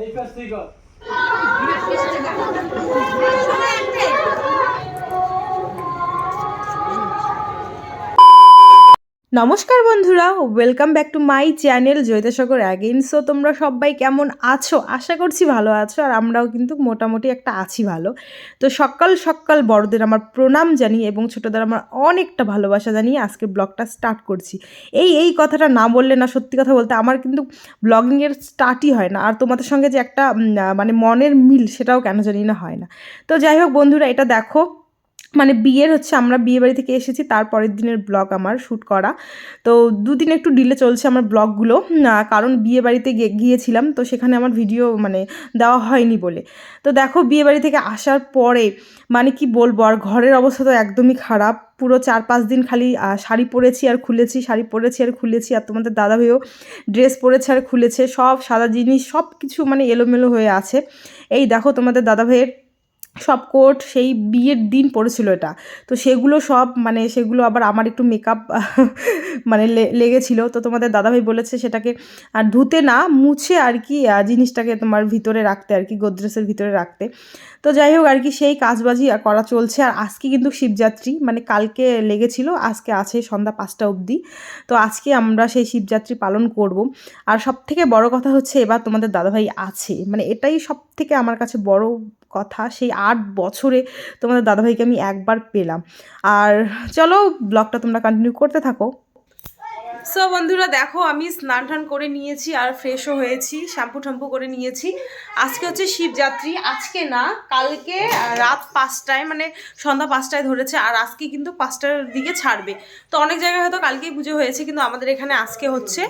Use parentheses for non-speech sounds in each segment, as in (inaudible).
এই পাশ থেকে নমস্কার বন্ধুরা welcome back to my channel Joyitasagar again so তোমরা সবাই কেমন আছো? আশা করছি ভালো আছো, আর আমরাও কিন্তু মোটামুটি একটা আছি ভালো। তো সকাল সকাল বড়দের আমার প্রণাম জানিয়ে এবং ছোটদের আমার অনেকটা ভালোবাসা জানিয়ে আজকে ব্লগটা স্টার্ট করছি। এই এই কথাটা না বললে না সত্যি কথা বলতে আমার কিন্তু ব্লগিংয়ের স্টার্টই হয় না। আর তোমাদের সঙ্গে যে একটা মানে মনের মিল সেটাও কেন জানি না হয় না। তো যাই হোক বন্ধুরা, এটা দেখো মানে বিয়ের হচ্ছে, আমরা বিয়ে বাড়ি থেকে এসেছি তার পরের দিনের ব্লগ আমার শ্যুট করা। তো দুদিন একটু ডিলে চলছে আমার ব্লগগুলো কারণ বিয়ে বাড়িতে গিয়েছিলাম, তো সেখানে আমার ভিডিও মানে দেওয়া হয়নি বলে। তো দেখো বিয়ে বাড়ি থেকে আসার পরে মানে কি বলব, আর ঘরের অবস্থা তো একদমই খারাপ। পুরো চার পাঁচ দিন খালি শাড়ি পরেছি আর খুলেছি, শাড়ি পরেছি আর খুলেছি, আর তোমাদের দাদা ভাইও ড্রেস পরেছে আর খুলেছে, সব সাদা জিনিস সব কিছু মানে এলোমেলো হয়ে আছে। এই দেখো, তোমাদের দাদা ভাইয়ের সব কোট সেই বিয়ের দিন পড়েছিল এটা। তো সেগুলো সব মানে সেগুলো আবার আমার একটু মেকআপ (laughs) মানে লেগেছিল। তো তোমাদের দাদাভাই বলেছে সেটাকে আর ধুতে না, মুছে আর কি জিনিসটাকে তোমার ভিতরে রাখতে আর কি গোদরেজের ভিতরে রাখতে। তো যাই হোক আর কি, সেই কাজবাজি করা চলছে। আর আজকে কিন্তু শিবযাত্রী মানে কালকে লেগেছিল, আজকে আছে সন্ধ্যা পাঁচটা অবধি। তো আজকে আমরা সেই শিবযাত্রী পালন করব। আর সব থেকে বড় কথা হচ্ছে এবার তোমাদের দাদাভাই আছে। মানে এটাই সব থেকে আমার কাছে বড় কথা, সেই আট বছরে তোমাদের দাদাভাইকে আমি একবার পেলাম। আর চলো ব্লগটা তোমরা কন্টিনিউ করতে থাকো। সো বন্ধুরা, দেখো, আমি স্নান টান করে নিয়েছি আর ফ্রেশও হয়েছি শ্যাম্পু ট্যাম্পু করে নিয়েছি। আজকে হচ্ছে শিবযাত্রী, আজকে না, কালকে রাত পাঁচটায় মানে সন্ধ্যা পাঁচটায় ধরেছে, আর আজকে কিন্তু পাঁচটার দিকে ছাড়বে। তো অনেক জায়গায় হয়তো কালকেই পুজো হয়েছে, কিন্তু আমাদের এখানে আজকে হচ্ছে।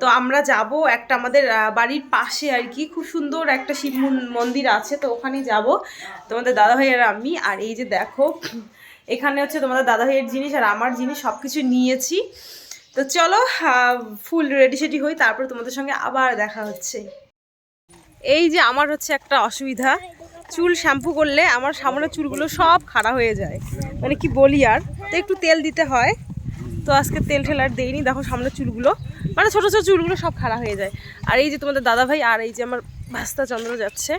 তো আমরা যাব একটা আমাদের বাড়ির পাশে আর কি, খুব সুন্দর একটা শিব মন- মন্দির আছে, তো ওখানেই যাব। তোমাদের দাদাভাই আর আমি, আর এই যে দেখো, এখানে হচ্ছে তোমাদের দাদাভাইয়ের জিনিস আর আমার জিনিস সব কিছু নিয়েছি। তো চলো ফুল রেডি সেডি হই তারপর তোমাদের সঙ্গে আবার দেখা হচ্ছে। এই যে আমার হচ্ছে একটা অসুবিধা চুল শ্যাম্পু করলে আমার সামনের চুলগুলো সব খাড়া হয়ে যায়। মানে কি বলি আর তো একটু তেল দিতে হয়। তো আজকে তেল ঠেল আর দেইনি দেখো সামনের চুলগুলো মানে ছোটো ছোটো চুলগুলো সব খাড়া হয়ে যায়। আর এই যে তোমাদের দাদা ভাই আর এই যে আমার ভাস্তা চন্দ্র যাচ্ছে।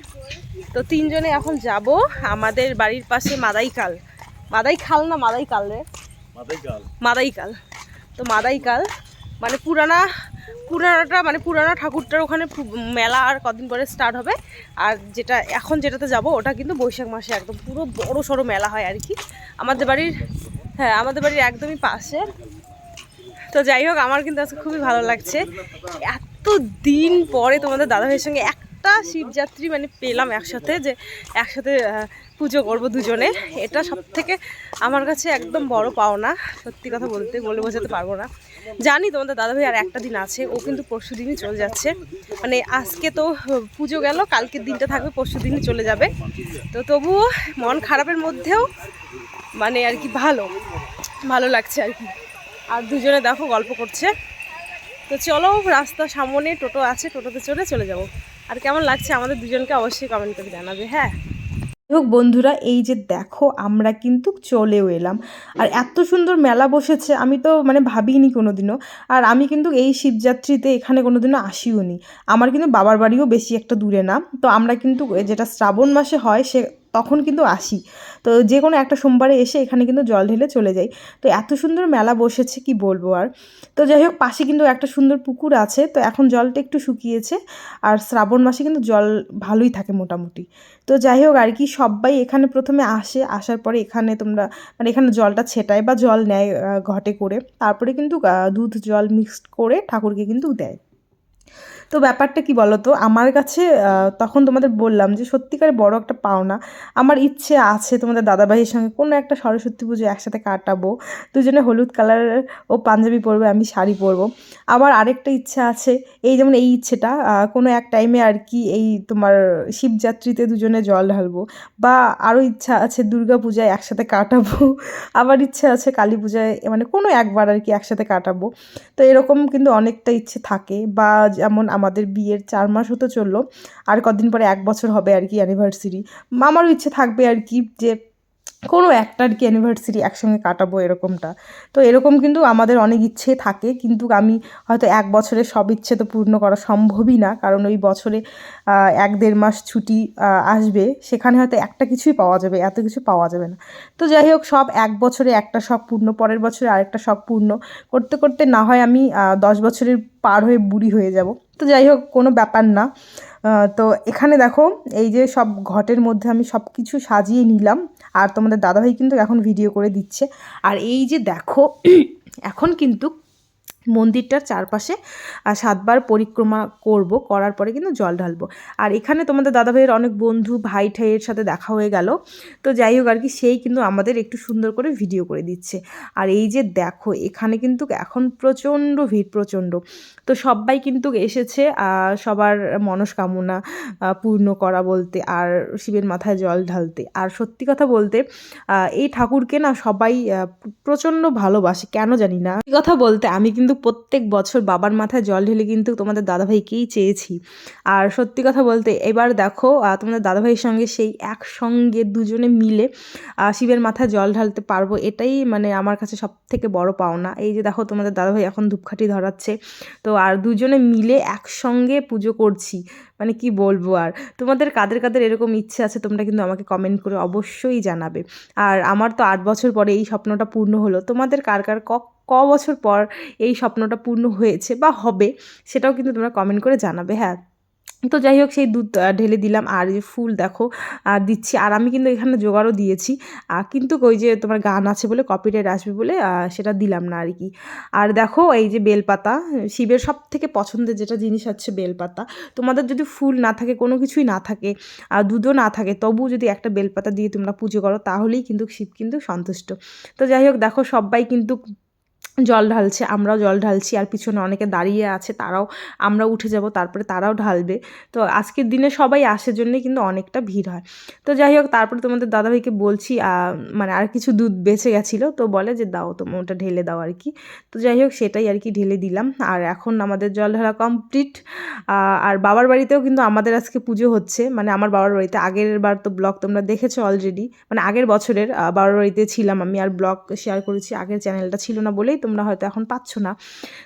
তো তিনজনে এখন যাব আমাদের বাড়ির পাশে মাদাইকাল। মাদাইখাল না মাদাইকাল রে? মাদাইকাল। মাদাইকাল। তো মাদাইকাল মানে পুরানা, পুরানাটা মানে পুরানা ঠাকুরটার ওখানে মেলা আর কদিন পরে স্টার্ট হবে। আর যেটা, এখন যেটাতে যাব, ওটা কিন্তু বৈশাখ মাসে একদম পুরো বড় সড়ো মেলা হয় আর কি। আমাদের বাড়ির হ্যাঁ আমাদের বাড়ির একদমই পাশে তো যাই হোক, আমার কিন্তু আজকে খুবই ভালো লাগছে। এত দিন পরে তোমাদের দাদাভাইয়ের সঙ্গে একটা শিবযাত্রী মানে পেলাম একসাথে যে, একসাথে পুজো করব দুজনে। এটা সব থেকে আমার কাছে একদম বড় পাওনা। সত্যি কথা বলতে বলে বোঝাতে পারব না। জানি তোমাদের দাদাভাই আর একটা দিন আছে, ও কিন্তু পরশু দিনই চলে যাচ্ছে। মানে আজকে তো পুজো গেল, কালকের দিনটা থাকবে, পরশু দিনই চলে যাবে। তো তবুও মন খারাপের মধ্যেও মানে আর কি ভালো ভালো লাগছে আর কি। আর দুজনে দেখো গল্প করছে। তো চলো রাস্তা সামনে টোটো আছে, টোটোতে চলে চলে যাব। আর কেমন লাগছে আমাদের দুজনকে অবশ্যই কমেন্ট করে জানাবে হ্যাঁ? হোক বন্ধুরা, এই যে দেখো, আমরা কিন্তু চলেও এলাম। আর এত সুন্দর মেলা বসেছে, আমি তো মানে ভাবিনি কোনোদিনও। আর আমি কিন্তু এই শিবযাত্রীতে এখানে কোনোদিনও আসিও নি আমার কিন্তু বাবার বাড়িও বেশি একটা দূরে না। তো আমরা কিন্তু, যেটা শ্রাবণ মাসে হয়, সে তখন কিন্তু আসি। তো যে কোনো একটা সোমবারে এসে এখানে কিন্তু জল ঢেলে চলে যাই। তো এত সুন্দর মেলা বসেছে, কি বলব আর? তো যাই হোক, পাশে কিন্তু একটা সুন্দর পুকুর আছে। তো এখন জলটা একটু শুকিয়েছে আর শ্রাবণ মাসে কিন্তু জল ভালোই থাকে মোটামুটি। তো যাই হোক আর কি, সবাই এখানে প্রথমে আসে। আসার পরে এখানে তোমরা মানে এখানে জলটা ছেটায় বা জল নেয় ঘটে করে। তারপরে কিন্তু দুধ জল মিক্সড করে ঠাকুরকে কিন্তু দেয়। তো ব্যাপারটা কি বলো তো আমার কাছে তখন তোমাদের বললাম যে সত্যিকার বড় একটা পাওনা। আমার ইচ্ছে আছে তোমাদের দাদাভাইয়ের সঙ্গে কোনো একটা সরস্বতী পুজো একসাথে কাটাবো। দুজনে হলুদ কালারের ও পাঞ্জাবি পরবে, আমি শাড়ি পরবো। আবার আরেকটা ইচ্ছা আছে, এই যেমন এই ইচ্ছেটা কোনো এক টাইমে আর কি এই তোমার শিবযাত্রীতে দুজনে জল ঢালবো বা আরও ইচ্ছা আছে দুর্গা পূজায় একসাথে কাটাবো। আবার ইচ্ছে আছে কালী পূজায় মানে কোনো একবার আর কি একসাথে কাটাবো। তো এরকম কিন্তু অনেকটা ইচ্ছে থাকে বা যেমন আমাদের বিয়ের চার মাস হতে চলল। আর কদিন পরে এক বছর হবে আর কি অ্যানিভার্সারি আমারও ইচ্ছে থাকবে আর কি যে কোনো একটা আর কি অ্যানিভার্সারি একসঙ্গে কাটাবো এরকমটা। তো এরকম কিন্তু আমাদের অনেক ইচ্ছে থাকে। কিন্তু আমি হয়তো এক বছরে সব ইচ্ছে তো পূর্ণ করা সম্ভবই না। কারণ ওই বছরে এক দেড় মাস ছুটি আসবে। সেখানে হয়তো একটা কিছুই পাওয়া যাবে, এত কিছু পাওয়া যাবে না। তো যাই হোক, সব এক বছরে একটা শখ পূর্ণ, পরের বছরে আরেকটা শখ পূর্ণ। করতে করতে না হয় আমি দশ বছরের পার হয়ে বুড়ি হয়ে যাব। তো যাই হোক, কোনো ব্যাপার না। তো এখানে দেখো, এই যে সব ঘটের মধ্যে আমি সব কিছু সাজিয়ে নিলাম। আর তোমাদের দাদাভাই কিন্তু এখন ভিডিও করে দিচ্ছে। আর এই যে দেখো, এখন কিন্তু মন্দিরটার চারপাশে সাতবার পরিক্রমা করব, করার পরে কিন্তু জল ঢালবো। আর এখানে তোমাদের দাদাভাইয়ের অনেক বন্ধু, ভাই, ঠাইয়ের সাথে দেখা হয়ে গেল। তো যাই হোক আর কি, সেই কিন্তু আমাদের একটু সুন্দর করে ভিডিও করে দিচ্ছে। আর এই যে দেখো, এখানে কিন্তু এখন প্রচণ্ড ভিড়, প্রচণ্ড। তো সবাই কিন্তু এসেছে সবার মনস্কামনা পূর্ণ করা বলতে আর শিবের মাথায় জল ঢালতে। আর সত্যি কথা বলতে এই ঠাকুরকে না সবাই প্রচণ্ড ভালোবাসে, কেন জানি না। কথা বলতে, আমি কিন্তু প্রত্যেক বছর বাবার মাথায় জল ঢেলে কিন্তু তোমাদের দাদাভাইকেই চেয়েছি। আর সত্যি কথা বলতে, এবার দেখো তোমাদের দাদাভাইয়ের সঙ্গে সেই একসঙ্গে দুজনে মিলে শিবের মাথায় জল ঢালতে পারব এটাই মানে আমার কাছে সব থেকে বড় পাওনা। এই যে দেখো, তোমাদের দাদাভাই এখন ধূপকাঠি ধরাচ্ছে। তো আর দুজনে মিলে একসঙ্গে পুজো করছি। মানে কি বলব আর? তোমাদের কাদের কাদের এরকম ইচ্ছে আছে তোমরা কিন্তু আমাকে কমেন্ট করে অবশ্যই জানাবে। আর আমার তো আট বছর পরে এই স্বপ্নটা পূর্ণ হলো। তোমাদের কার কার ক ক বছর পর এই স্বপ্নটা পূর্ণ হয়েছে বা হবে, সেটাও কিন্তু তোমরা কমেন্ট করে জানাবে হ্যাঁ। তো যাই হোক, সেই দুধ ঢেলে দিলাম। আর যে ফুল দেখো দিচ্ছি। আর আমি কিন্তু এখানে জোগাড়ও দিয়েছি। কিন্তু ওই যে তোমার গান আছে বলে কপিরাইট আসবে বলে সেটা দিলাম না আর কি আর দেখো, এই যে বেলপাতা, শিবের সব থেকে পছন্দের যেটা জিনিস হচ্ছে বেলপাতা। তোমাদের যদি ফুল না থাকে, কোনো কিছুই না থাকে, আর দুধও না থাকে তবু যদি একটা বেলপাতা দিয়ে তোমরা পুজো করো, তাহলেই কিন্তু শিব কিন্তু সন্তুষ্ট। তো যাই হোক, দেখো, সবাই কিন্তু জল ঢালছে, আমরাও জল ঢালছি আর পিছনে অনেকে দাঁড়িয়ে আছে, তারাও আমরা উঠে যাব, তারপরে তারাও ঢালবে। তো আজকের দিনে সবাই আসে জন্যে কিন্তু অনেকটা ভিড় হয়। তো যাই হোক, তারপরে তোমাদের দাদাভাইকে বলছি মানে আর কিছু দুধ বেঁচে গেছিল, তো বলে যে, দাও তুমি ওটা ঢেলে দাও আর কি। তো যাই হোক, সেটাই আর কি ঢেলে দিলাম। আর এখন আমাদের জল ঢালা কমপ্লিট আর বাবার বাড়িতেও কিন্তু আমাদের আজকে পুজো হচ্ছে। মানে আমার বাবার বাড়িতে, আগের বার তো ব্লগ তোমরা দেখেছ অলরেডি মানে আগের বছরের বাবার বাড়িতে ছিলাম আমি আর ব্লগ শেয়ার করেছি, আগের চ্যানেলটা ছিল না বলেই তোমরা হয়তো এখন পাচ্ছ না।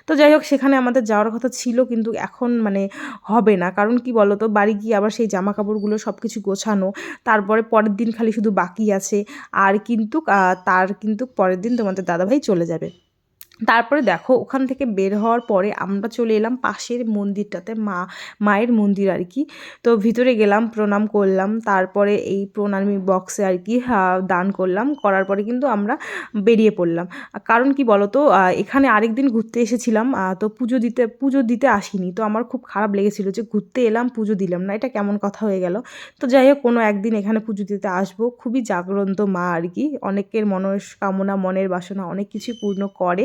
তো যাই হোক, সেখানে আমাদের যাওয়ার কথা ছিল কিন্তু এখন মানে হবে না। কারণ কি বলো তো বাড়ি গিয়ে আবার সেই জামা কাপড়গুলো সব কিছু গোছানো, তারপরে পরের দিন খালি শুধু বাকি আছে। আর কিন্তু তার কিন্তু পরের দিন তোমাদের দাদাভাই চলে যাবে। তারপরে দেখো, ওখান থেকে বের হওয়ার পরে আমরা চলে এলাম পাশের মন্দিরটাতে, মা, মায়ের মন্দির আর কি। তো ভিতরে গেলাম, প্রণাম করলাম, তারপরে এই প্রণামী বক্সে আর কি দান করলাম। করার পরে কিন্তু আমরা বেরিয়ে পড়লাম। কারণ কি বলো তো এখানে আরেক দিন ঘুরতে এসেছিলাম তো পুজো দিতে পুজো দিতে আসিনি। তো আমার খুব খারাপ লেগেছিল যে ঘুরতে এলাম, পুজো দিলাম না। এটা কেমন কথা হয়ে গেল? তো যাই হোক, কোনো একদিন এখানে পুজো দিতে আসব। খুবই জাগ্রন্ত মা আর কি। অনেকের মনস্কামনা, মনের বাসনা অনেক কিছু পূর্ণ করে।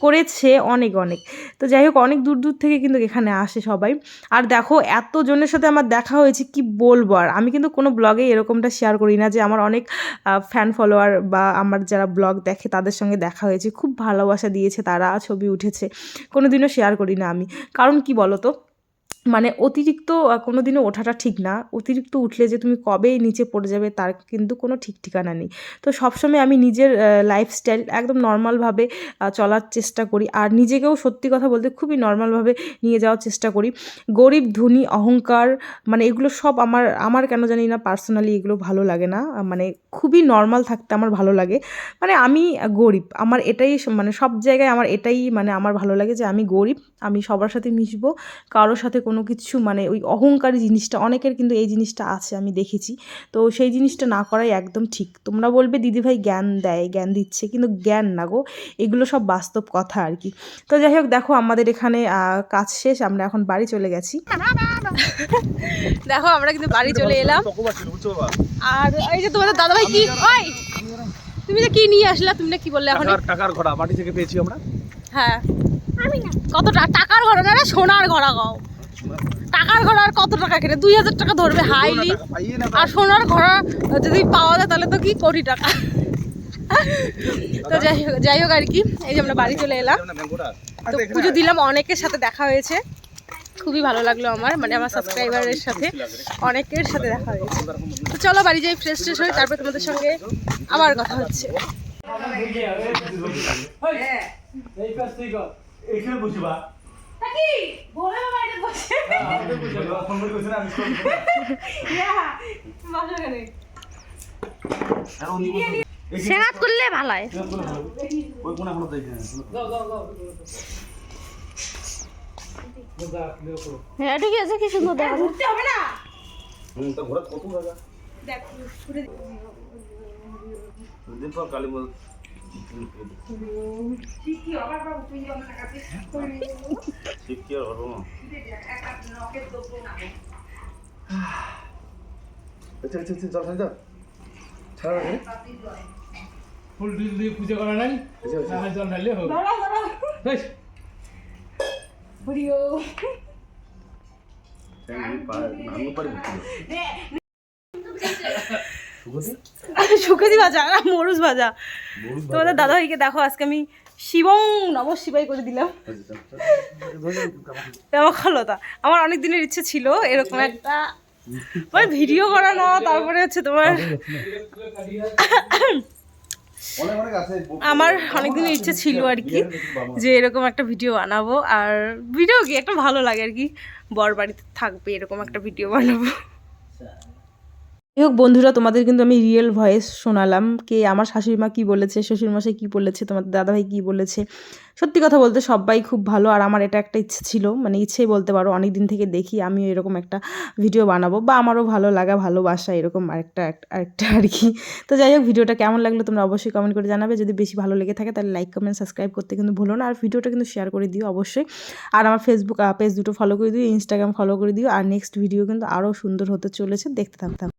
করেছে অনেক অনেক। তো যাই হোক, অনেক দূর দূর থেকে কিন্তু এখানে আসে সবাই। আর দেখো, এতজনের সাথে আমার দেখা হয়েছে, কি বলব? আর আমি কিন্তু কোনো ব্লগে এরকমটা শেয়ার করি না যে আমার অনেক ফ্যান ফলোয়ার বা আমার যারা ব্লগ দেখে তাদের সঙ্গে দেখা হয়েছে। খুব ভালোবাসা দিয়েছে তারা, ছবি উঠেছে। কোনো দিনও শেয়ার করি না আমি। কারণ কি বলো তো মানে অতিরিক্ত কোনো দিনও ওঠাটা ঠিক না। অতিরিক্ত উঠলে যে তুমি কবে নিচে পড়ে যাবে তার কিন্তু কোনো ঠিক ঠিকানা নেই। তো সবসময় আমি নিজের লাইফস্টাইল একদম নর্মালভাবে চলার চেষ্টা করি। আর নিজেকেও সত্যি কথা বলতে খুবই নর্মালভাবে নিয়ে যাওয়ার চেষ্টা করি। গরিব, ধনী, অহংকার মানে এগুলো সব আমার আমার কেন জানি না পার্সোনালি এগুলো ভালো লাগে না। মানে খুবই নর্মাল থাকতে আমার ভালো লাগে। মানে আমি গরিব, আমার এটাই মানে সব জায়গায় আমার এটাই মানে আমার ভালো লাগে যে আমি গরিব, আমি সবার সাথে মিশবো, কারোর সাথে কোনো কিছু মানে ওই অহংকারী জিনিসটা অনেকের কিন্তু এই জিনিসটা আছে আমি দেখেছি। তো সেই জিনিসটা না করাই একদম ঠিক। তোমরা বলবে দিদিভাই জ্ঞান দেয় জ্ঞান দিচ্ছে। কিন্তু জ্ঞান না গো এগুলো সব বাস্তব কথা আর কি। তো যাই হোক দেখো আমাদের এখানে কাজ শেষ আমরা এখন বাড়ি চলে গেছি। (laughs) দেখো আমরা কিন্তু বাড়ি চলে এলাম। আর এই যে তোমাদের দাদাভাই কি ওই! তুমি যে কি নিয়ে আসলা তুমি না কি বললে এখন? টাকার ঘোড়া মাটি থেকে পেয়েছি আমরা। হ্যাঁ। কত টাকার ঘোড়া না সোনার ঘোড়া গাও টাকার ঘোড়া আর কত টাকা কেটে? দুই হাজার টাকা ধরবে হাইলি আর সোনার ঘোড়া যদি পাওয়া যায় তাহলে তো কি কোটি টাকা? তো যাই হোক যাই হোক আর কি। এই যে আমরা বাড়ি চলে এলাম। তো পুজো দিলাম অনেকের সাথে দেখা হয়েছে। খুবই ভালো লাগল আমার মানে আমার সাবস্ক্রাইবারের সাথে অনেকের সাথে দেখা হয়েছে। তো চলো বাড়ি যাই ফ্রেশ ট্রেশ হই তারপর তোমাদের সঙ্গে আবার কথা হচ্ছে। এই পাশ থেকে এখানে বসিবা ফোন করে কইছেন আমি ফোন সেনাত করলে ভালো হয় ওই কোনা কোনা দেখে যাও যাও যাও হ্যাঁ ঠিক আছে কি সুন্দর দেখা ঘুরতে হবে না। তো ঘোরা কত জায়গা? দেখ ঘুরে দিন পর কালী মল ঠিক কি আর হলো না আচ্ছা আচ্ছা আচ্ছা চল চল ছাড়া রে ফুল ডিল দিয়ে পূজা করা নাই আচ্ছা, আচ্ছা। না জল ঢাললে হবে হেই, আমি পার আমি পারি শুকেছি (laughs) ভাজা না মরুচ ভাজা। তোমাদের দাদা ভাইকে দেখো আজকে আমি শিবং নম শিবাই করে দিলাম। দেওয়া আমার অনেক দিনের ইচ্ছে ছিল এরকম একটা মানে ভিডিও করা না তারপরে হচ্ছে তোমার আমার অনেক দিনের ইচ্ছে ছিল আর কি যে এরকম একটা ভিডিও বানাবো। আর ভিডিও কি একটা ভালো লাগে আর কি। বর বাড়িতে থাকবে এরকম একটা ভিডিও বানাবো। যাই হোক, বন্ধুরা, তোমাদের কিন্তু আমি রিয়েল ভয়েস শোনালাম। কে, আমার শাশুড়ি মা কী বলেছে, শ্বশুরমশাই কী বলেছে, তোমাদের দাদাভাই কী বলেছে। সত্যি কথা বলতে সবাই খুব ভালো, আর আমার এটা একটা ইচ্ছে ছিল। মানে ইচ্ছেই বলতে পারো অনেক দিন থেকে দেখি, আমিও এরকম একটা ভিডিও বানাবো, বা আমারও ভালো লাগা, ভালোবাসা এরকম আরেকটা আরেকটা আর কি। তো যাই হোক ভিডিওটা কেমন লাগল তোমরা অবশ্যই কমেন্ট করে জানাবে। যদি বেশি ভালো লেগে থাকে, তাহলে লাইক কমেন্ট সাবস্ক্রাইব করতে কিন্তু ভুলো না। আর ভিডিওটা কিন্তু শেয়ার করে দিও অবশ্যই। আর আমার ফেসবুক পেজ দুটো ফলো করে দিও ইনস্টাগ্রাম ফলো করে দিও। আর নেক্সট ভিডিও কিন্তু আরও সুন্দর হতে চলেছে। দেখতে থাকতাম।